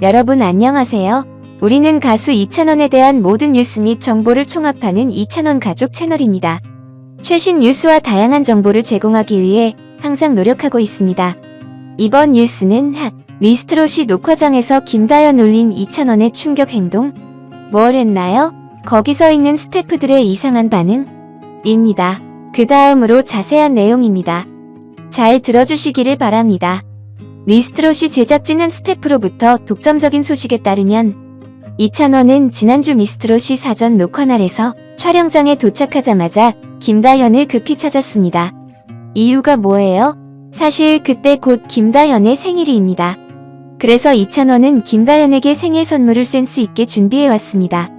여러분 안녕하세요. 우리는 가수 이찬원에 대한 모든 뉴스 및 정보를 총합하는 이찬원 가족 채널입니다. 최신 뉴스와 다양한 정보를 제공하기 위해 항상 노력하고 있습니다. 이번 뉴스는 핫 미스트롯이 녹화장에서 김다연 올린 이찬원의 충격 행동? 뭘 했나요? 거기서 있는 스태프들의 이상한 반응? 입니다. 그 다음으로 자세한 내용입니다. 잘 들어주시기를 바랍니다. 미스트롯이 제작진은 스태프로부터 독점적인 소식에 따르면 이찬원은 지난주 미스트롯이 사전 녹화날에서 촬영장에 도착하자마자 김다연을 급히 찾았습니다. 이유가 뭐예요? 사실 그때 곧 김다연의 생일이입니다. 그래서 이찬원은 김다연에게 생일 선물을 센스 있게 준비해 왔습니다.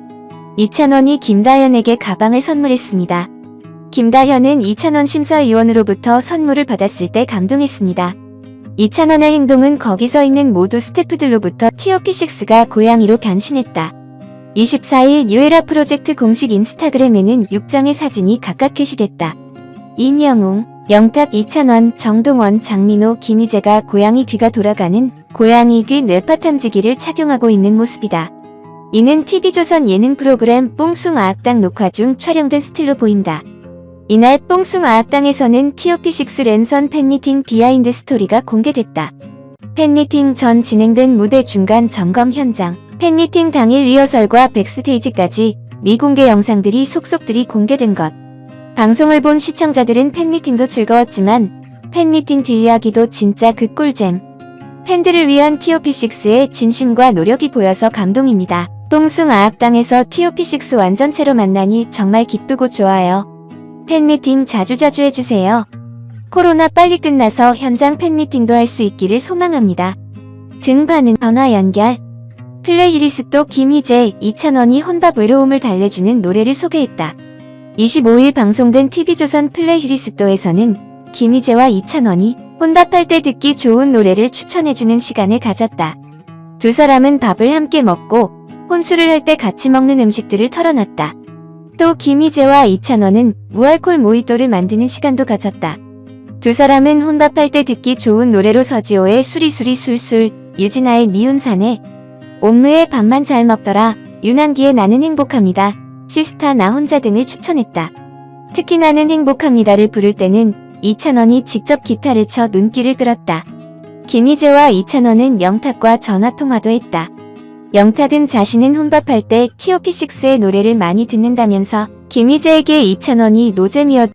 이찬원이 김다연에게 가방을 선물했습니다. 김다연은 이찬원 심사위원으로부터 선물을 받았을 때 감동했습니다. 이찬원의 행동은 거기서 있는 모두 스태프들로부터 TOP6가 고양이로 변신했다. 24일 유에라 프로젝트 공식 인스타그램에는 6장의 사진이 각각 게시됐다. 인영웅, 영탁, 이찬원, 정동원, 장민호, 김희재가 고양이 귀가 돌아가는 고양이 귀 뇌파 탐지기를 착용하고 있는 모습이다. 이는 TV조선 예능 프로그램 뽕숭 아학당 녹화 중 촬영된 스틸로 보인다. 이날 뽕숭 아학당에서는 TOP6 랜선 팬미팅 비하인드 스토리가 공개됐다. 팬미팅 전 진행된 무대 중간 점검 현장, 팬미팅 당일 리허설과 백스테이지까지 미공개 영상들이 속속들이 공개된 것. 방송을 본 시청자들은 팬미팅도 즐거웠지만 팬미팅 뒷이야기도 진짜 그 꿀잼. 팬들을 위한 TOP6의 진심과 노력이 보여서 감동입니다. 뽕숭 아학당에서 TOP6 완전체로 만나니 정말 기쁘고 좋아요. 팬미팅 자주자주 해주세요. 코로나 빨리 끝나서 현장 팬미팅도 할 수 있기를 소망합니다. 등 반응 전화 연결 플레이리스트 김희재, 이찬원이 혼밥 외로움을 달래주는 노래를 소개했다. 25일 방송된 TV조선 플레이리스트에서는 김희재와 이찬원이 혼밥할 때 듣기 좋은 노래를 추천해주는 시간을 가졌다. 두 사람은 밥을 함께 먹고 혼술을 할 때 같이 먹는 음식들을 털어놨다. 또 김희재와 이찬원은 무알콜 모히또를 만드는 시간도 가졌다. 두 사람은 혼밥할 때 듣기 좋은 노래로 서지호의 수리수리 술술, 유진아의 미운 사내, 옴무의 밥만 잘 먹더라, 윤한기의 나는 행복합니다, 시스타 나 혼자 등을 추천했다. 특히 나는 행복합니다를 부를 때는 이찬원이 직접 기타를 쳐 눈길을 끌었다. 김희재와 이찬원은 영탁과 전화통화도 했다. 영탁은 자신은 혼밥할 때 TOP6의 노래를 많이 듣는다면서 김희재에게 이찬원이 노잼이었